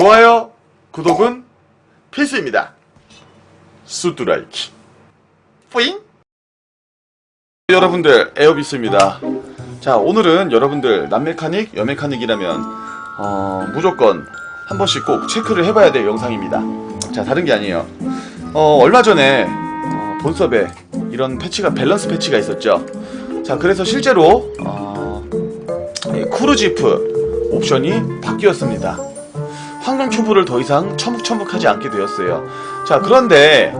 좋아요, 구독은 필수입니다. 수두라이키. 뿌잉! 여러분들, 에어비스입니다. 자, 오늘은 여러분들, 남메카닉, 여메카닉이라면, 어, 무조건 한 번씩 꼭 체크를 해봐야 될 영상입니다. 자, 다른 게 아니에요. 어, 얼마 전에, 어, 본섭에 이런 패치가, 밸런스 패치가 있었죠. 자, 그래서 실제로, 어, 이 크루지프 옵션이 바뀌었습니다. 황금 큐브를 더 이상 첨묵첨묵하지 않게 되었어요. 자, 그런데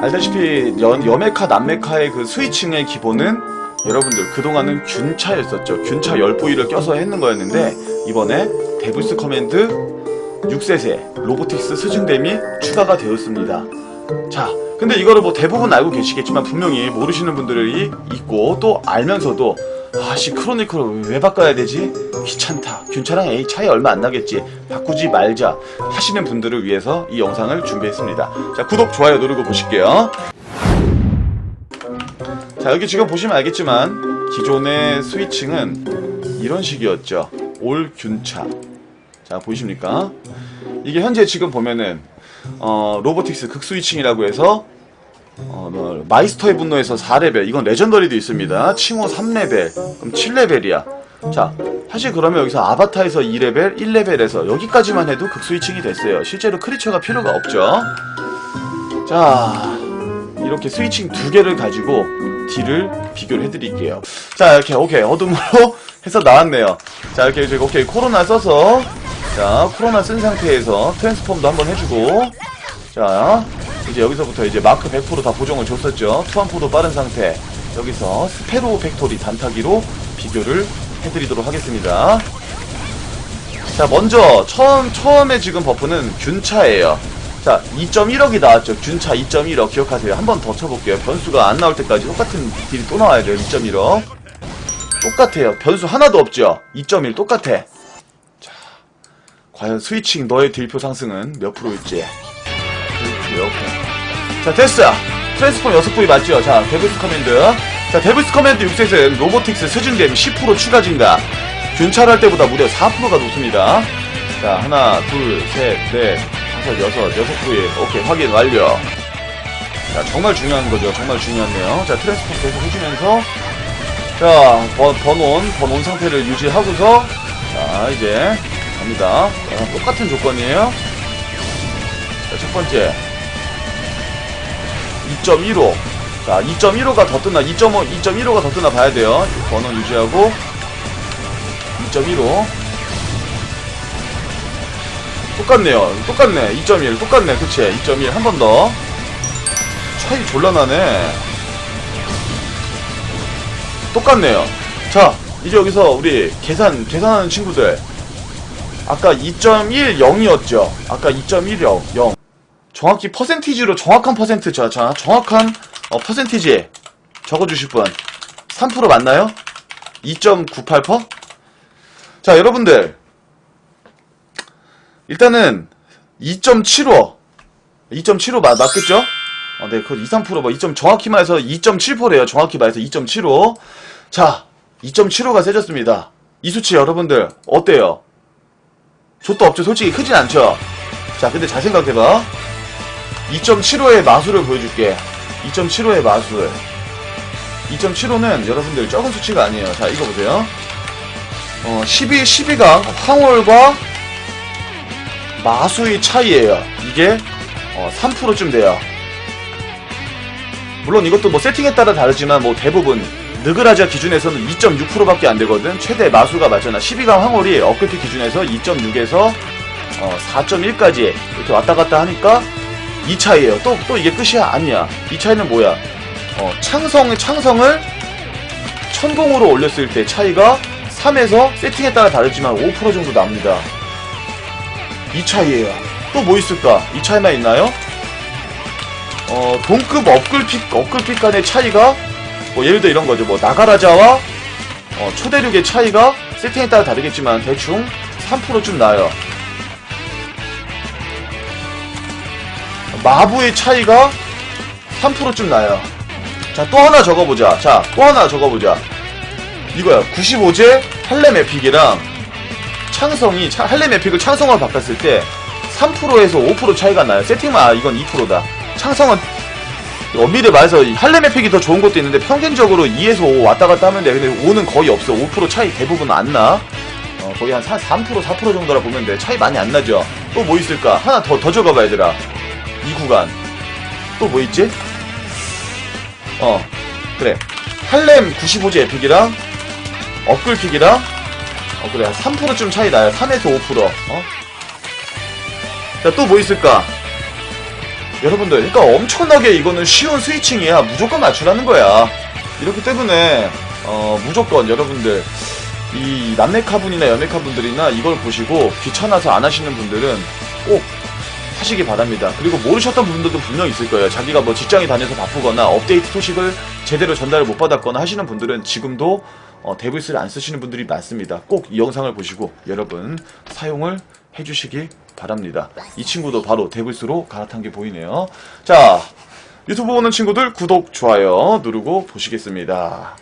알다시피 연, 여메카, 남메카의 그 스위칭의 기본은 여러분들 그동안은 균차였었죠. 균차 10부위를 껴서 했는 거였는데 이번에 데브스 커맨드 6셋에 로보틱스 스승댐이 추가가 되었습니다. 자, 근데 이거를 뭐 대부분 알고 계시겠지만 분명히 모르시는 분들이 있고 또 알면서도 아씨 크로니클을 왜 바꿔야 되지? 귀찮다. 균차랑 A 차이 얼마 안 나겠지. 바꾸지 말자 하시는 분들을 위해서 이 영상을 준비했습니다. 자, 구독, 좋아요 누르고 보실게요. 자, 여기 지금 보시면 알겠지만 기존의 스위칭은 이런 식이었죠. 올 균차. 자, 보이십니까? 이게 현재 지금 보면은 어, 로보틱스 극스위칭이라고 해서 어, 뭐, 마이스터의 분노에서 4레벨. 이건 레전더리도 있습니다. 칭호 3레벨. 그럼 7레벨이야. 자 사실 그러면 여기서 아바타에서 2레벨 1레벨에서 여기까지만 해도 극스위칭이 됐어요. 실제로 크리처가 필요가 없죠. 자 이렇게 스위칭 두 개를 가지고 딜을 비교를 해드릴게요. 자 이렇게 오케이. 어둠으로 해서 나왔네요. 자 이렇게 이제 오케이. 코로나 써서. 자 코로나 쓴 상태에서 트랜스폼도 한번 해주고. 자 이제 여기서부터 이제 마크 100%다 보정을 줬었죠. 투안포도 빠른 상태. 여기서 스페로 팩토리 단타기로 비교를 해드리도록 하겠습니다. 자 먼저 처음 처음에 지금 버프는 균차예요. 자 2.1억이 나왔죠. 균차 2.1억. 기억하세요? 한 번 더 쳐볼게요. 변수가 안 나올 때까지 똑같은 딜이 또 나와야 돼요. 2.1억. 똑같아요. 변수 하나도 없죠. 2.1 똑같아. 자 과연 스위칭 너의 딜표 상승은 몇 프로일지. 이렇게. 자, 됐어. 트랜스폼 6부위 맞죠? 자, 데브스 커맨드. 자, 데브스 커맨드 6셋은 로보틱스 스준댐 10% 추가 증가. 균찰할 때보다 무려 4%가 높습니다. 자, 하나, 둘, 셋, 넷, 다섯, 여섯, 여섯 부위. 오케이, 확인 완료. 자, 정말 중요한 거죠. 정말 중요하네요. 자, 트랜스폼 계속 해주면서. 자, 번, 번온, 번온 상태를 유지하고서. 자, 이제 갑니다. 자, 똑같은 조건이에요. 자, 첫 번째. 2.15. 자, 2.15가 더 뜨나, 2.5, 2.15가 더 뜨나 봐야 돼요. 번호 유지하고. 2.15. 똑같네요. 똑같네. 2.1. 똑같네. 그치? 2.1. 한 번 더. 차이 졸라 나네. 똑같네요. 자, 이제 여기서 우리 계산, 계산하는 친구들. 아까 2.10이었죠? 아까 2.10. 0. 정확히 퍼센티지로 정확한 퍼센트 자, 자 정확한 어, 퍼센티지 적어주실 분 3% 맞나요? 2.98%? 자 여러분들 일단은 2.75 2.75 맞, 맞겠죠? 어, 네, 그 2, 3%뭐 2. 정확히 말해서 2.7%래요. 정확히 말해서 2.75. 자, 2.75가 세졌습니다. 이 수치 여러분들 어때요? 좆도 없죠. 솔직히 크진 않죠. 자, 근데 잘 생각해봐. 2.75의 마술을 보여줄게. 2.75의 마술. 2.75는 여러분들 적은 수치가 아니에요. 자, 이거 보세요. 어, 12, 12강 황홀과 마수의 차이예요. 이게 어, 3%쯤 돼요. 물론 이것도 뭐 세팅에 따라 다르지만 뭐 대부분 느그라자 기준에서는 2.6%밖에 안 되거든. 최대 마수가 맞잖아. 12강 황홀이 업그레이드 기준에서 2.6에서 어, 4.1까지 이렇게 왔다 갔다 하니까 이 차이에요. 또, 또 이게 끝이야? 아니야. 이 차이는 뭐야? 어, 창성, 창성을 천공으로 올렸을 때 차이가 3에서 세팅에 따라 다르지만 5% 정도 납니다. 이 차이에요. 또 뭐 있을까? 이 차이만 있나요? 어, 동급 업글픽, 업글픽 간의 차이가 뭐 예를 들어 이런 거죠. 뭐 나가라자와 어, 초대륙의 차이가 세팅에 따라 다르겠지만 대충 3%쯤 나요. 마부의 차이가 3%쯤 나요. 자, 또 하나 적어보자. 자, 또 하나 적어보자. 이거야. 95제 할렘 에픽이랑 창성이, 차- 할렘 에픽을 창성으로 바꿨을 때 3%에서 5% 차이가 나요. 세팅만 아, 이건 2%다. 창성은 엄밀히 말해서 이 할렘의 픽이 더 좋은 것도 있는데 평균적으로 2에서 5 왔다 갔다 하면 돼. 근데 5는 거의 없어. 5% 차이 대부분 안 나. 어, 거의 한 3, 4% 4% 정도라 보면 돼. 차이 많이 안 나죠. 또 뭐 있을까? 하나 더, 더 적어봐, 얘들아. 이 구간. 또 뭐 있지? 어, 그래. 할렘 95지 에픽이랑 업글킥이랑 어 그래 한 3%쯤 차이 나요 3에서 5% 어? 자또 뭐 있을까 여러분들 그러니까 엄청나게 이거는 쉬운 스위칭이야 무조건 맞추라는 거야 이렇기 때문에 어 무조건 여러분들 이 남메카분이나 여메카분들이나 이걸 보시고 귀찮아서 안 하시는 분들은 꼭 하시기 바랍니다. 그리고 모르셨던 분들도 분명 있을 거예요. 자기가 뭐 직장에 다녀서 바쁘거나 업데이트 소식을 제대로 전달을 못 받았거나 하시는 분들은 지금도 어, 데브스를 안 쓰시는 분들이 많습니다. 꼭 이 영상을 보시고 여러분 사용을 해주시기 바랍니다. 이 친구도 바로 데브스로 갈아탄 게 보이네요. 자, 유튜브 보는 친구들 구독, 좋아요 누르고 보시겠습니다.